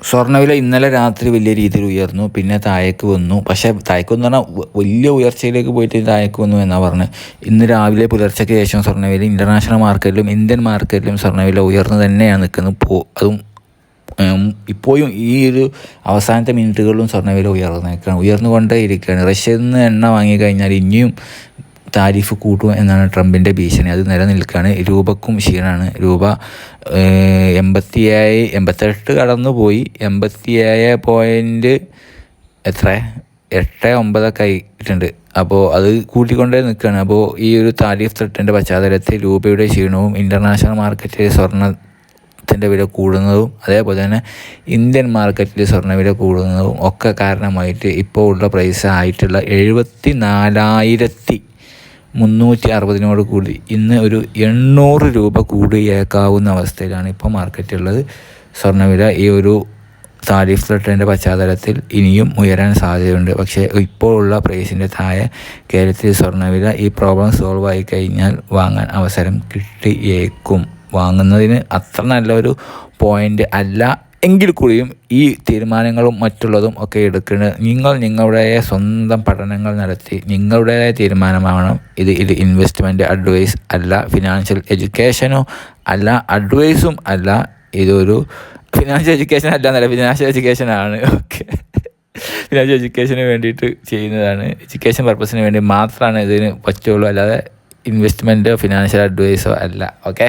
സ്വർണവില ഇന്നലെ രാത്രി വലിയ രീതിയിൽ ഉയർന്നു പിന്നെ താഴേക്ക് വന്നു. പക്ഷേ താഴേക്ക് വന്നു പറഞ്ഞാൽ വലിയ ഉയർച്ചയിലേക്ക് പോയിട്ട് താഴേക്ക് വന്നു എന്നാണ് പറഞ്ഞത് ഇന്ന് രാവിലെ പുലർച്ചയ്ക്ക് ശേഷം സ്വർണവില ഇന്റർനാഷണൽ മാർക്കറ്റിലും ഇന്ത്യൻ മാർക്കറ്റിലും സ്വർണവില ഉയർന്നു തന്നെയാണ് നിൽക്കുന്നത്. പോ അതും ഇപ്പോഴും ഈ ഒരു അവസാനത്തെ മിനിറ്റുകളിലും സ്വർണവില ഉയർന്നേക്കാണ് ഉയർന്നുകൊണ്ടേ ഇരിക്കുകയാണ് റഷ്യയിൽ നിന്ന് എണ്ണ വാങ്ങിക്കഴിഞ്ഞാൽ ഇനിയും താരിഫ് കൂട്ടും എന്നാണ് ട്രംപിന്റെ ഭീഷണി. അത് നിലനിൽക്കുകയാണ് രൂപക്കും ക്ഷീണമാണ് രൂപ എൺപത്തിയേഴ് എൺപത്തെട്ട് കടന്നു പോയി എൺപത്തിയേഴ് പോയിന്റ് എത്ര? എട്ട് ഒമ്പതൊക്കെ ആയിട്ടുണ്ട്. അപ്പോൾ അത് കൂട്ടിക്കൊണ്ടേ നിൽക്കുകയാണ്. അപ്പോൾ ഈ ഒരു താരിഫ് തട്ടിന്റെ പശ്ചാത്തലത്തിൽ രൂപയുടെ ക്ഷീണവും ഇന്റർനാഷണൽ മാർക്കറ്റിൽ സ്വർണത്തിന്റെ വില കൂടുന്നതും അതേപോലെ തന്നെ ഇന്ത്യൻ മാർക്കറ്റിൽ സ്വർണവില കൂടുന്നതും ഒക്കെ കാരണമായിട്ട് ഇപ്പോൾ ഉള്ള പ്രൈസ് ആയിട്ടുള്ള എഴുപത്തി നാലായിരത്തി മുന്നൂറ്റി അറുപതിനോട് കൂടി. ഇന്ന് ഒരു എണ്ണൂറ് രൂപ കൂടിയേക്കാവുന്ന അവസ്ഥയിലാണ് ഇപ്പോൾ മാർക്കറ്റുള്ളത്. സ്വർണവില ഈ ഒരു താരിഫ് ലെട്ടറിന്റെ പശ്ചാത്തലത്തിൽ ഇനിയും ഉയരാൻ സാധ്യതയുണ്ട്. പക്ഷേ ഇപ്പോഴുള്ള പ്രൈസിന്റെ താഴെ കേരളത്തിൽ സ്വർണവില ഈ പ്രോബ്ലം സോൾവ് ആയി കഴിഞ്ഞാൽ വാങ്ങാൻ അവസരം കിട്ടിയേക്കും. വാങ്ങുന്നതിന് അത്ര നല്ലൊരു പോയിന്റ് അല്ല എങ്കിൽ കൂടിയും ഈ തീരുമാനങ്ങളും മറ്റുള്ളതും ഒക്കെ എടുക്കുന്നത് നിങ്ങൾ നിങ്ങളുടെ സ്വന്തം പഠനങ്ങൾ നടത്തി നിങ്ങളുടേതായ തീരുമാനമാവണം ഇത് ഇത് ഇൻവെസ്റ്റ്മെന്റ് അഡ്വൈസ് അല്ല ഫിനാൻഷ്യൽ എഡ്യൂക്കേഷനോ അല്ല അഡ്വൈസും അല്ല. ഇതൊരു ഫിനാൻഷ്യൽ എഡ്യൂക്കേഷൻ അല്ല എന്നല്ല ഫിനാൻഷ്യൽ എഡ്യൂക്കേഷൻ ആണ്. ഓക്കെ ഫിനാൻഷ്യൽ എഡ്യൂക്കേഷന് വേണ്ടിയിട്ട് ചെയ്യുന്നതാണ്. എഡ്യൂക്കേഷൻ പർപ്പസിന് വേണ്ടി മാത്രമാണ് ഇതിന് പറ്റുള്ളൂ. അല്ലാതെ ഇൻവെസ്റ്റ്മെന്റോ ഫിനാൻഷ്യൽ അഡ്വൈസോ അല്ല. ഓക്കെ